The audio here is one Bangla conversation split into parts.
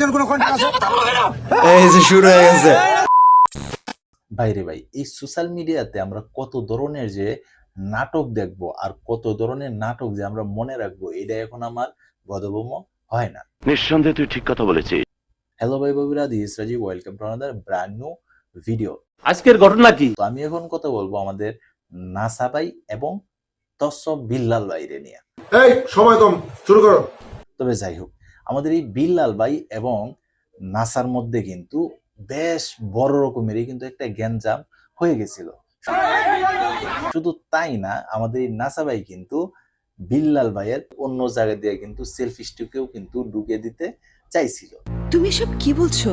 জন্য কোনো কন্টেন্ট আছে? এই যে শুরু হয়ে গেছে। বাইরে ভাই এই সোশ্যাল মিডিয়াতে আমরা কত ধরনের যে নাটক দেখব আর কত ধরনের নাটক যে আমরা মনে রাখব এটা এখন আমার বোধগম্য হয় না। নিঃসন্দেহে তুই ঠিক কথা বলেছিস। হ্যালো ভাই ববিরা this Rajib welcome to another brand new video আজকের ঘটনা কি? তো আমি এখন কথা বলব আমাদের নাসা ভাই এবং তসব বিল্লাল বাইরে নিয়ে। এই সময় কম শুরু করো। তবে যাই হোক আমাদের এই বিল্লাল ভাই এবং নাসার মধ্যে কিন্তু বেশ বড় রকমেরই কিন্তু একটা গ্যাঞ্জাম হয়ে গেছিল। শুধু তাই না, আমাদের এই নাসা ভাই কিন্তু বিল্লাল ভাইয়ের অন্য জায়গা দিয়ে কিন্তু সেলফি স্টিকেও কিন্তু ঢুকে দিতে চাইছিল। তুমি সব কি বলছো?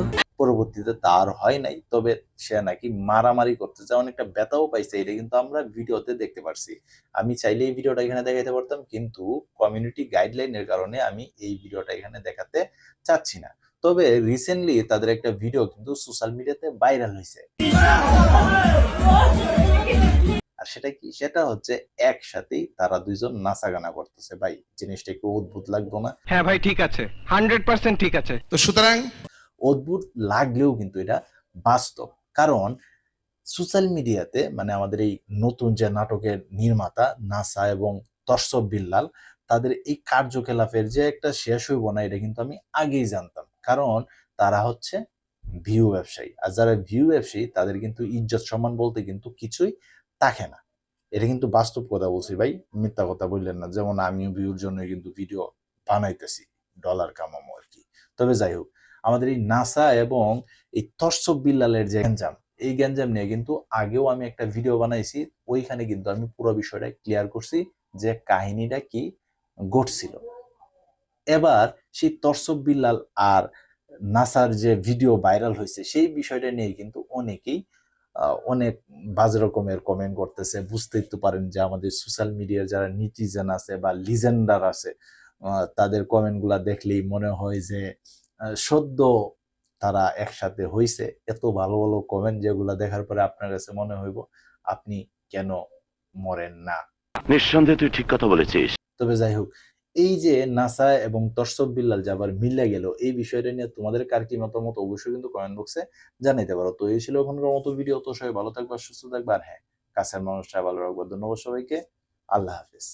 পরবর্তীতে তার হয় নাই তবে সে নাকি মারামারি করতে চায় অনেকটা ব্যথাও পাইছে এটা কিন্তু আমরা ভিডিওতে দেখতে পারছি। আমি চাইলে এই ভিডিওটা এখানে দেখাতে পারতাম কিন্তু কমিউনিটি গাইডলাইনের কারণে আমি এই ভিডিওটা এখানে দেখাতে চাচ্ছি না। তবে রিসেন্টলি তাদের একটা ভিডিও কিন্তু সোশ্যাল মিডিয়াতে ভাইরাল হয়েছে আর সেটা কি? সেটা হচ্ছে একসাথেই তারা দুইজন নাচা গানা করতেছে ভাই জিনিসটা একটু অদ্ভুত লাগতো না? হ্যাঁ ভাই ঠিক আছে হান্ড্রেড পার্সেন্ট ঠিক আছে। তো সুতরাং অদ্ভুত লাগলেও কিন্তু এটা বাস্তব। কারণ সোশ্যাল মিডিয়াতে মানে আমাদের এই নতুন যে নাটকের নির্মাতা নাসা এবং তর্সব বিল্লাল, তাদের এই কার্যকলাপের যে একটা শেষ হইব না, এটা কিন্তু আমি আগেই জানতাম। কারণ তারা হচ্ছে ভিউ ব্যবসায়ী। আর যারা ভিউ ব্যবসায়ী, তাদের কিন্তু ইজ্জত সম্মান বলতে কিন্তু কিছুই থাকে না। এটা কিন্তু বাস্তব কথা বলছি ভাই, মিথ্যা কথা বললেন না। যেমন আমিও ভিউর জন্য কিন্তু ভিডিও বানাইতেছি ডলার কামামো আর কি। তবে যাই হোক আমাদের এই নাসা এবং এই তর্সব বিল্লালের যে গ্যাঞ্জাম, এই গ্যাঞ্জাম নিয়ে কিন্তু আগেও আমি একটা ভিডিও বানাইছি, ওইখানে কিন্তু আমি পুরো বিষয়টা ক্লিয়ার করছি যে কাহিনীটা কি ঘটছিল। এবার সেই তর্সব বিল্লাল আর নাসার যে ভিডিও ভাইরাল হয়েছে, সেই বিষয়টা নিয়ে কিন্তু অনেকেই অনেক বাজে রকমের কমেন্ট করতেছে। বুঝতেই তো পারেন যে আমাদের সোশ্যাল মিডিয়ার যারা নিটিজেন আছে বা লিজেন্ডার আছে তাদের কমেন্টগুলা দেখলেই মনে হয় যে সদ্য তারা একসাথে হইছে। এত ভালো ভালো কমেন্ট যেগুলো দেখার পরে আপনার কাছে মনে হইব আপনি কেন মরেন না? নিঃসন্দেহে তুই ঠিক কথা বলেছিস। তবে যাই হোক এই যে নাসা এবং তর্সব বিল্লাল যে আবার মিলে গেল এই বিষয়টা নিয়ে তোমাদের কার কি মতামত অবশ্যই কিন্তু কমেন্ট বক্সে জানাইতে পারো। তো এই ছিল এখনকার মতো ভিডিও তো সবাই ভালো থাকবে সুস্থ থাকবে। আর হ্যাঁ কাছের মানুষটা ভালো রাখব। ধন্যবাদ সবাইকে। আল্লাহ হাফিজ।